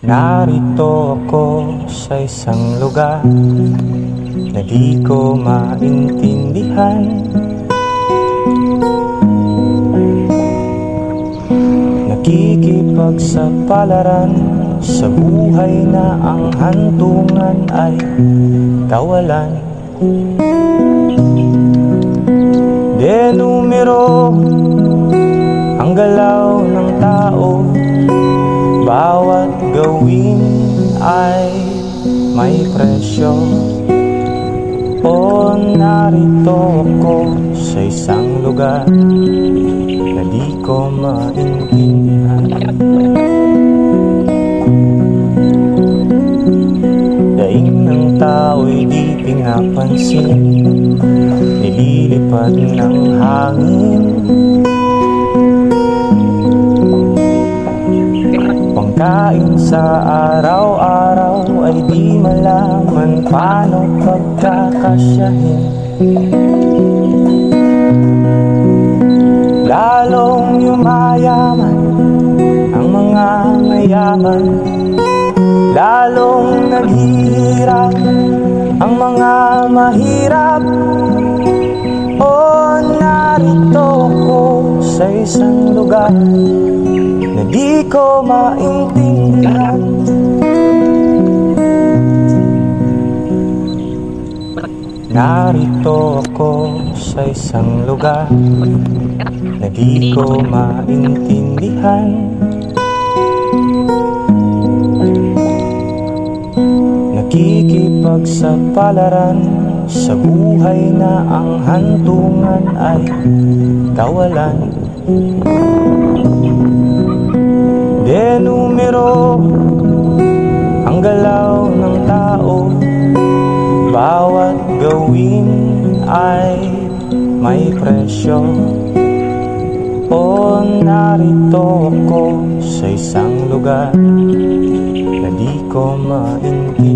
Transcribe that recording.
Narito ako sa isang lugar na di ko maintindihan. Nakikipagsapalaran sa buhay na ang hantungan ay kawalan. De numero ang galaw ng tao Bawat gawin ay may presyo. O narito ako sa isang lugar Na di ko maintindihan. Daing ng tao'y di pinapansin. Nililipad ng hangin. Pangkain sa araw-araw ay di malaman paano pagkakasyahin. Lalong yumayaman ang mga mayaman. Lalong naghihirap ang mga mahirap. O narito ko sa isang lugar di ko maintindihan. Narito ako sa isang lugar na di ko maintindihan. Nakikipagsapalaran sa buhay na ang hantungan ay kawalan numero ang galaw ng tao. Bawat gawin ay may presyo. O narito ako sa isang lugar Na di ko maintindihan